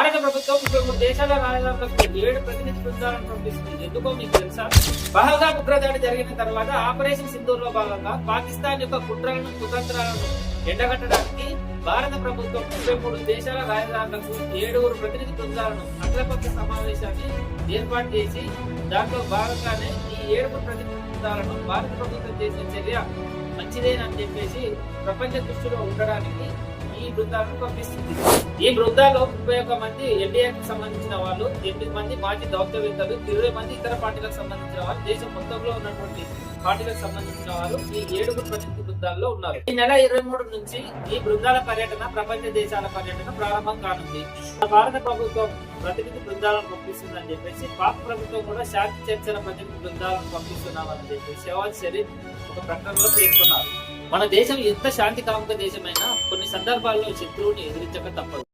భారత ప్రభుత్వం రెండు మూడు దేశాల రాజధానులకు ఏడు ప్రతినిధి బృందాలను పంపిస్తుంది. ఎందుకో మీకు తెలుసా? పహల్గా ఉగ్రదాడి జరిగిన తర్వాత ఆపరేషన్ సింధూర్లో భాగంగా పాకిస్తాన్ యొక్క కుట్రలను కుతంత్రాలను ఎండగట్టడానికి భారత ప్రభుత్వం ముప్పై మూడు దేశాల రాజధానులకు ఏడుగురు ప్రతినిధి బృందాలను అఖిలపక్ష సమావేశాన్ని ఏర్పాటు చేసి దాంట్లో భాగంగానే ఈ ఏడుగురు ప్రతినిధి బృందాలను భారత ప్రభుత్వం చేసిన చర్య మంచిదేనని చెప్పేసి ప్రపంచ దృష్టిలో ఉండడానికి ఈ బృందాలను పంపిస్తుంది. ఈ బృందాలో ముప్పై ఒక్క మంది ఎన్డీఏకి సంబంధించిన వాళ్ళు ఎనిమిది మంది మాజీ దౌత్యవేత్తలు ఇరవై మంది ఇతర పార్టీలకు సంబంధించిన వాళ్ళు దేశం మొత్తంలో ఉన్నటువంటి పార్టీలకు సంబంధించిన వారు ఈ ఏడుగురు ప్రతినిధి బృందాల్లో ఉన్నారు. ఈ నెల ఇరవై మూడు నుంచి ఈ బృందాల పర్యటన ప్రపంచ దేశాల పర్యటన ప్రారంభం కానుంది. భారత ప్రభుత్వం ప్రతినిధి బృందాలను పంపిస్తుందని చెప్పేసి పాక్ ప్రభుత్వం కూడా శాంతి చర్చల ప్రతినిధి బృందాలను పంపిస్తున్నామని చెప్పి శవాజ్ షరీఫ్ ఒక ప్రకటనలో పేర్కొన్నారు. మన దేశం ఎంత శాంతి కాముక దేశమైనా కొన్ని సందర్భాల్లో శత్రువుని ఎదిరించక తప్పదు.